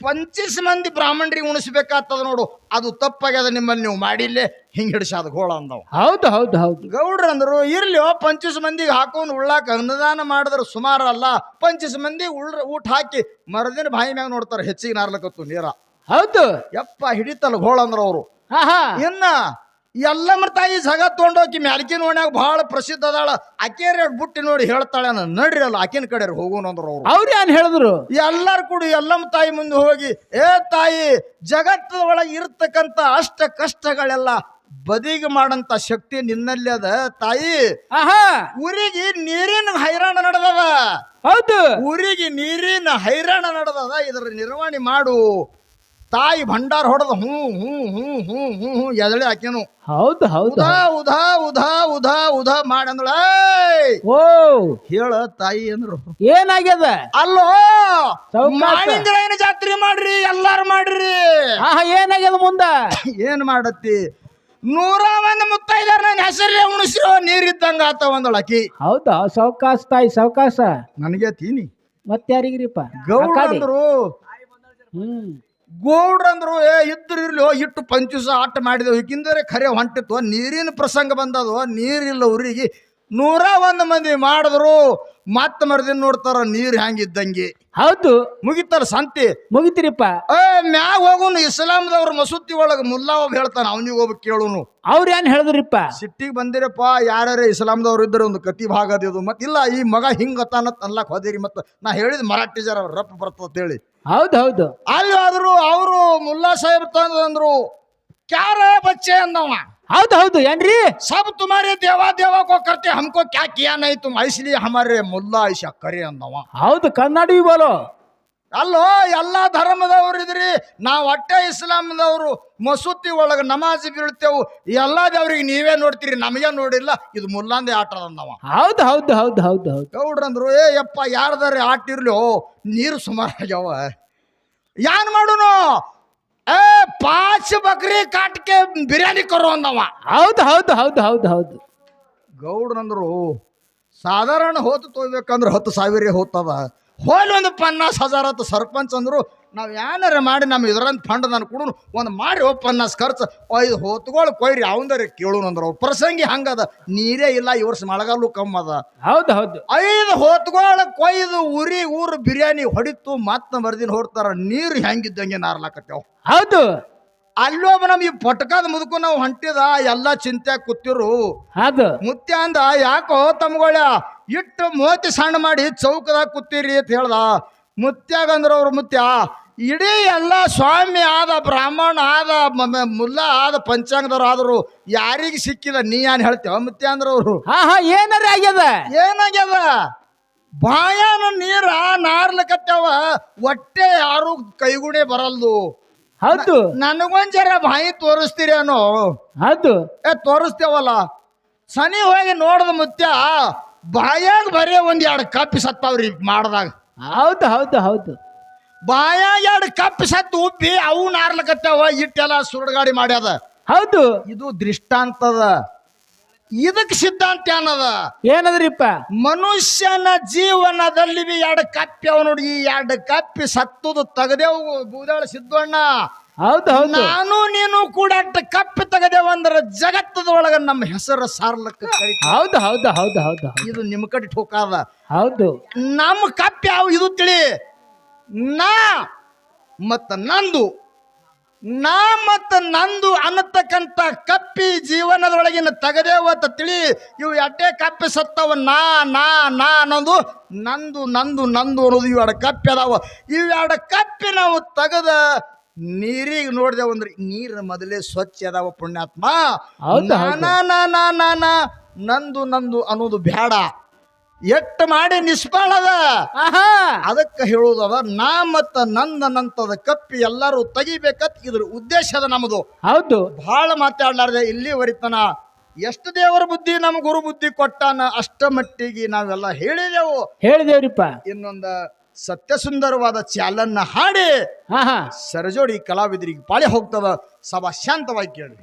ಪಂಚಿಸ್ ಮಂದಿ ಬ್ರಾಹ್ಮಣರಿಗೆ ಉಣಿಸ್ಬೇಕಾಗ್ತದ ನೋಡು. ಅದು ತಪ್ಪಾಗ್ಯದ ನಿಮ್ಮಲ್ಲಿ ನೀವು ಮಾಡಿಲ್ಲೇ ಹಿಂಗೆ ಹಿಡಿಸಾದ ಗೋಳ ಅಂದವು. ಹೌದು ಹೌದು ಹೌದು. ಗೌಡ್ರು ಅಂದ್ರು ಇರ್ಲಿ ಪಂಚಿಸ್ ಮಂದಿಗೆ ಹಾಕೊಂಡು ಉಳ್ಳಾಕ ಅನ್ನದಾನ ಮಾಡಿದ್ರೆ ಸುಮಾರು ಅಲ್ಲ. ಪಂಚಿಸ್ ಮಂದಿ ಉಳ್ರ ಊಟ ಹಾಕಿ ಮರದಿನ ಬಾಯಿ ಮ್ಯಾಗ ನೋಡ್ತಾರೆ ಹೆಚ್ಚಿಗೆ ನಾರ್ಲಕತ್ತು ನೀರ. ಹೌದು. ಯಪ್ಪ ಹಿಡಿತಲ್ಲ ಗೋಳ ಅಂದ್ರ ಅವರು. ಇನ್ನ ಎಲ್ಲಮ್ಮ ತಾಯಿ ಜಗ ತೊಗೊಂಡೋಕಿ ಮ್ಯಾಲ್ಕಿನ ಓಣ್ಯಾಗ ಬಹಳ ಪ್ರಸಿದ್ಧ ಅದಾಳ. ಆಕೆರೆ ಬುಟ್ಟಿ ನೋಡಿ ಹೇಳ್ತಾಳೆ ಅನ್ನ ನಡ್ರಿ ಅಲ್ಲ ಆಕಿನ ಕಡೆ ಹೋಗೋಣ ಅಂದ್ರು ಅವ್ರು. ಏನು ಹೇಳಿದ್ರು? ಎಲ್ಲಾರು ಕೂಡ ಎಲ್ಲಮ್ಮ ತಾಯಿ ಮುಂದೆ ಹೋಗಿ ಏ ತಾಯಿ ಜಗತ್ತದ ಒಳಗೆ ಇರ್ತಕ್ಕಂಥ ಅಷ್ಟ ಕಷ್ಟಗಳೆಲ್ಲ ಬದಿಗೆ ಮಾಡಂತ ಶಕ್ತಿ ನಿನ್ನಲ್ಲಿ ಅದ ತಾಯಿ. ಆಹಾ. ಊರಿಗೆ ನೀರಿನ ಹೈರಾಣ ನಡೆದದ. ಹೌದು. ಊರಿಗೆ ನೀರಿನ ಹೈರಾಣ ನಡೆದದ ಇದರ ನಿರ್ವಹಣೆ ಮಾಡು. ತಾಯಿ ಭಂಡಾರ ಹೊಡೆದು ಹ್ಞೂ ಹ್ಞೂ ಹ್ಞೂ ಹ್ಞೂ ಹ್ಞೂ ಹ್ಞೂ ಎದಳೆ ಹಾಕೇನು ಹೌದು ಹೌದು ಉಧಾ ಉಧಾ ಉಧಾ ಉಧಾ ಉಧಾ ಮಾಡಂದಳ ಓ! ಹೇಳ ತಾಯಿ ಅಂದ್ರು. ಏನಾಗ್ಯದ? ಅಲ್ಲೋ. ಏನು ಜಾತ್ರೆ ಮಾಡ್ರಿ ಎಲ್ಲಾರು ಮಾಡ್ರಿ. ಆಹಾ ಏನಾಗ್ಯದ ಮುಂದ? ಏನ್ ಮಾಡತ್ತಿ? ನೂರ ಒಂದ್ ಮುತ್ತೈದಾರ ನನ್ನ ಹೆಸರೇ ಉಣಿಸಿರೋ ನೀರಿದ್ದಂಗ ಆತ ಆಕಿ ಹೌದಾ? ಸಾವಕಾಶ ತಾಯಿ ಸಾವಕಾಶ ನನಗೆ ತೀನಿ ಆ ಕಡೆ. ಅಂದ್ರು. ಹ್ಮ್. ಗೌಡ್ರ ಅಂದ್ರು ಏ ಇದ್ರು ಇರ್ಲಿ ಹೋ, ಇಟ್ಟು ಪಂಚುಸ ಆಟ ಮಾಡಿದೆವು. ಈಗಿಂದರೆ ಖರೆ ಹೊಂಟಿತ್ತು. ನೀರಿನ ಪ್ರಸಂಗ ಬಂದದೋ ನೀರಿಲ್ಲ ಊರಿಗೆ. ನೂರ ಒಂದು ಮಂದಿ ಮಾಡಿದ್ರು ಮತ್ತೆ ಮರ್ದಿನ ನೋಡ್ತಾರ ನೀರು ಹ್ಯಾಂಗಿದ್ದಂಗೆ. ಹೌದು. ಮುಗಿತಾರ ಸಂತಿ? ಮುಗಿತಿರಿಪ್ಪ. ಏ ಮ್ಯಾಗ ಹೋಗುನು ಇಸ್ಲಾಂದವ್ರ ಮಸೂತಿ ಒಳಗ ಮುಲ್ಲಾ ಒಬ್ಬ ಹೇಳ್ತಾನ ಅವನಿಗೆ ಹೋಗ್ಬೇಕು ಕೇಳುನು. ಅವ್ರೇನ್ ಹೇಳಿದ್ರಿಪ್ಪ? ಸಿಟ್ಟಿಗೆ ಬಂದಿರಪ್ಪ ಯಾರ್ಯಾರ ಇಸ್ಲಾಂದವ್ರು ಇದ್ರೆ ಒಂದು ಕತಿ ಭಾಗ ಅದು ಮತ್ತೆ ಇಲ್ಲ ಈ ಮಗ ಹಿಂಗ ಅತಾನತ್ ತನ್ಲಾಕ್ ಹೋದಿರಿ ಮತ್ತ. ನಾ ಹೇಳಿದ ಮರಾಠಿ ಜರ ರಪ್ಪ ಬರ್ತದ ಹೇಳಿ. ಹೌದು ಹೌದು. ಅಲ್ಲಿ ಆದ್ರು ಅವರು ಮುಲ್ಲಾ ಸಾಹೇಬ್ ತಂದ್ರು ಕ್ಯಾರ ಬಚ್ಚೆ ಅಂದವ ಹೌದು ಹೌದು ಏನ್ರಿ सब तुम्हारे देवा देवा को करते हमको क्या किया नहीं तुम इसलिए हमारे मुल्ला ऐसा करे ಅಂದವ ಹೌದು ಕನ್ನಡಿ ಬೋಲೋ ಅಲ್ಲೋ ಎಲ್ಲಾ ಧರ್ಮದವ್ರು ಇದ್ರಿ ನಾವು ಅಟ್ಟೆ ಇಸ್ಲಾಂದವರು ಮಸೂತಿ ಒಳಗೆ ನಮಾಜ್ ಬೀಳ್ತೇವು ಎಲ್ಲಾ ದೇವ್ರಿಗೆ ನೀವೇ ನೋಡ್ತೀರಿ ನಮಗೆ ನೋಡಿಲ್ಲ ಇದು ಮುಲ್ಲಾಂದೆ ಆಟ ಅಂದವ ಹೌದು ಹೌದು ಹೌದು ಹೌದು ಹೌದು ಗೌಡ್ರಂದ್ರು ಏ ಯಪ್ಪ ಯಾರ್ದಾರೆ ಆಟ ಇರ್ಲಿ ನೀರು ಸುಮಾರು ಆಗ್ಯಾವ ಯಾನ್ ಮಾಡುನು ಏ ಪಾಚ್ ಬಕ್ರಿ ಕಾಟ್ಕೆ ಬಿರಿಯಾನಿ ಕರೋ ಅಂದವ. ಹೌದು ಹೌದು ಹೌದು ಹೌದು ಹೌದು. ಗೌಡ್ರಂದ್ರು ಸಾಧಾರಣ ಹೋತು ತೊಯ್ಬೇಕಂದ್ರೆ ಹತ್ತು ಸಾವಿರ ಹೋಗ್ತದ ಹೋಲ್ ಒಂದು ಪನ್ನಾಸ್ ಹಜಾರ್ ಹತ್ತು ಸರ್ಪಂಚ್ ಅಂದ್ರು ನಾವು ಏನಾರ ಮಾಡಿ ನಮ್ಮ ಇದರಂತ ಫಂಡ್ ನಾನು ಕೊಡು ಒಂದು ಮಾಡಿ ಹೋಗಿ ಪನ್ನಾಸ್ ಖರ್ಚು ಐದು ಹೊತ್ಗಳು ಕೊಯ್ರಿ ಅವಂದರೆ ಕೇಳು ಅಂದ್ರೆ. ಪ್ರಸಂಗಿ ಹಂಗದ ನೀರೇ ಇಲ್ಲ ಈ ವರ್ಷ ಮಳೆಗಾಲು ಕಮ್ಮ ಅದ. ಹೌದು ಹೌದು. ಐದು ಹೊತ್ತುಗಳು ಕೊಯ್ದು ಉರಿ ಊರು ಬಿರಿಯಾನಿ ಹೊಡಿತು ಮತ್ತೆ ಮರ್ದಿನ ಹೊಡ್ತಾರ ನೀರು ಹೆಂಗಿದ್ದಂಗೆ ನಾರ್ಲಾಕತ್ತೇವ್. ಹೌದು. ಅಲ್ಲೊಬ್ಬ ನಮ್ಗೆ ಪೊಟ್ಕಾದ ಮುದುಕು ನಾವು ಹೊಂಟಿದ ಎಲ್ಲ ಚಿಂತೆ ಕೂತಿರು. ಅದು ಮುತ್ಯ ಅಂದ ಯಾಕೋ ತಮ್ಗಳ ಇಟ್ಟು ಮೋತಿ ಸಣ್ಣ ಮಾಡಿ ಚೌಕದಾಗ ಕೂತೀರಿ ಅಂತ ಹೇಳ್ದ. ಮುತ್ಯಾಗಂದ್ರ ಅವ್ರ ಮುತ್ಯ. ಇಡೀ ಎಲ್ಲ ಸ್ವಾಮಿ ಆದ ಬ್ರಾಹ್ಮಣ ಆದ ಮುಲ್ಲ ಆದ ಪಂಚಾಂಗದವ್ರು ಆದರು ಯಾರಿಗೆ ಸಿಕ್ಕಿದ ನೀ ಏನ್ ಹೇಳ್ತೇವ ಮುತ್ಯ ಅಂದ್ರ ಅವರು. ಹಾ ಹಾ ಏನಾರ ಆಗ್ಯದ? ಏನಾಗ್ಯದ? ಬಾಯಾನ ನೀರ ನಾರ್ಲಕತ್ತವ ಹೊಟ್ಟೆ ಯಾರು ಕೈಗುಣೆ ಬರಲ್ದು. ಹೌದು. ನನಗೊಂದ್ ಜರ ಬಾಯಿ ತೋರಿಸ್ತೀರೇನೋ ಹೌದು. ಏ ತೋರಿಸ್ತೇವಲ್ಲ. ಸನಿ ಹೋಗಿ ನೋಡ್ದ ಮುತ್ಯ ಬಾಯಾಗ ಬರೀ ಒಂದ್ ಎರಡು ಕಪ್ಪಿ ಸತ್ತಾವ್ರಿ ಮಾಡ್ದಾಗ. ಹೌದು ಹೌದು ಹೌದು. ಬಾಯ ಎರಡು ಕಪ್ಪಿ ಸತ್ತು ಉಪ್ಪಿ ಅವು ನಾರ್ಲಕತ್ತಾವ ಇಟ್ಟೆಲ್ಲ ಸುರಡ್ಗಾಡಿ ಮಾಡ್ಯದ. ಹೌದು. ಇದು ದೃಷ್ಟಾಂತದ. ಇದಕ್ಕೆ ಸಿದ್ಧಾಂತ ಏನದ? ಏನದ್ರಿಪ್ಪ? ಮನುಷ್ಯನ ಜೀವನದಲ್ಲಿ ಬಿ ಎರಡು ಕಪ್ಪಿ ಅವ ನೋಡಿ ಈ ಎರಡು ಕಪ್ಪಿ ಸತ್ತುದು ತೆಗದೇವು ಬೂದಾಳ ಸಿದ್ದಣ್ಣ ಹೌದು ಹೌದು. ನಾನು ನೀನು ಕೂಡ ಕಪ್ಪಿ ತೆಗದೇವಂದ್ರ ಜಗತ್ತದೊಳಗ ನಮ್ಮ ಹೆಸರು ಸಾರ್ಲಕ್ಕ. ಹೌದು ಹೌದು ಹೌದು ಹೌದು ಇದು ನಿಮ್ ಕಡೆ ಠೋಕಾದ ಹೌದು. ನಮ್ಮ ಕಪ್ಪ ಯಾವ ಇದು ತಿಳಿ? ನಾ ಮತ್ತ ನಂದು. ನಾ ಮತ್ತ ನಂದು ಅನ್ನತಕ್ಕಂತ ಕಪ್ಪಿ ಜೀವನದೊಳಗಿನ ತಗದೇವತ್ತ ತಿಳಿ ಇವು ಎಟ್ಟೆ ಕಪ್ಪಿ ಸತ್ತವ ನಾ ನಾ ನಾ ಅನ್ನೋದು ನಂದು ನಂದು ನಂದು ಅನ್ನೋದು ಇವೆರಡು ಕಪ್ಪಿ ಅದಾವ. ಇವೆರಡು ಕಪ್ಪಿ ನಾವು ತೆಗದ ನೀರಿಗೆ ನೋಡಿದೆವಂದ್ರೆ ನೀರು ಮೊದಲೇ ಸ್ವಚ್ಛ ಅದಾವ ಪುಣ್ಯಾತ್ಮ. ನಾನಾ ನಂದು ನಂದು ಅನ್ನೋದು ಬೇಡ ಎಟ್ಟು ಮಾಡಿ ನಿಷ್ಫಲದ ಆಹಾ. ಅದಕ್ಕೆ ಹೇಳುವುದದ ನಾ ಮತ್ತ ನಂದ ನಂತದ ಕಪ್ಪಿ ಎಲ್ಲರೂ ತೆಗಿಬೇಕತ್ ಇದ್ರ ಅದ ನಮ್ಮದು ಹೌದು. ಬಹಳ ಮಾತಾಡ್ಲಾರ್ದೆ ಇಲ್ಲಿವರಿತನ ಎಷ್ಟು ದೇವರ ಬುದ್ಧಿ ನಮ್ ಗುರು ಬುದ್ಧಿ ಕೊಟ್ಟಾನ ಅಷ್ಟ ಮಟ್ಟಿಗೆ ನಾವೆಲ್ಲ ಹೇಳಿದೆವು. ಹೇಳಿದೇವ್ರಿಪ್ಪ. ಇನ್ನೊಂದ ಸತ್ಯ ಸುಂದರವಾದ ಚಾಲನ್ನ ಹಾಡಿ ಹಾ ಹಾ. ಸರಜೋಡಿ ಕಲಾವಿದರಿಗೆ ಪಾಳಿ ಹೋಗ್ತದ. ಸಭಾ ಶಾಂತವಾಗಿ ಕೇಳಿ